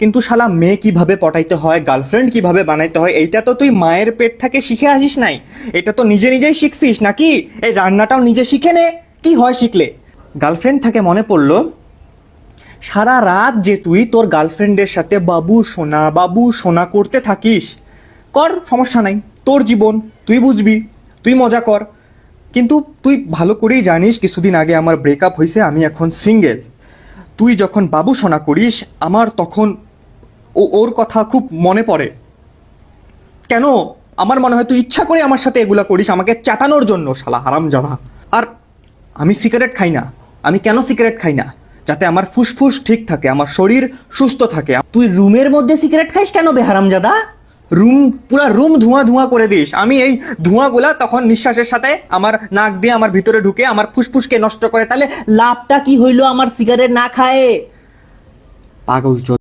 কিন্তু শালা মেয়ে কীভাবে পটাইতে হয় গার্লফ্রেন্ড কীভাবে বানাইতে হয়, এইটা তো তুই মায়ের পেট থেকে শিখে আসিস নাই। এটা তো নিজে নিজেই শিখছিস নাকি? এই রান্নাটাও নিজে শিখে নে, কি হয় শিখলে? গার্লফ্রেন্ড থেকে মনে পড়ল, সারা রাত যে তুই তোর গার্লফ্রেন্ডের সাথে বাবু সোনা বাবু সোনা করতে থাকিস, কর, সমস্যা নাই, তোর জীবন, তুই বুঝবি, তুই মজা কর। কিন্তু তুই ভালো করেই জানিস, কিছুদিন আগে আমার ব্রেকআপ হয়েছে আমি এখন সিঙ্গেল তুই যখন বাবু সোনা করিস, আমার তখন ও ওর কথা খুব মনে পড়ে। কেন? আমার মনে হয় তুই ইচ্ছা করে আমার সাথে এগুলা করিস, আমাকে চাটানোর জন্য, শালা হারাম জাদা। আর আমি সিগারেট খাই না। আমি কেন সিগারেট খাই না? যাতে আমার ফুসফুস ঠিক থাকে, আমার শরীর সুস্থ থাকে। তুই রুমের মধ্যে সিগারেট খাইস কেন বেহারাম হারামজাদা রুম, পুরা রুম ধোঁয়া ধোঁয়া করে দিস। আমি এই ধোঁয়াগুলা তখন নিঃশ্বাসের সাথে আমার নাক দিয়ে আমার ভিতরে ঢুকে আমার ফুসফুসকে নষ্ট করে, তাহলে লাভটা কি হইল আমার সিগারেট না খায়ে? পাগল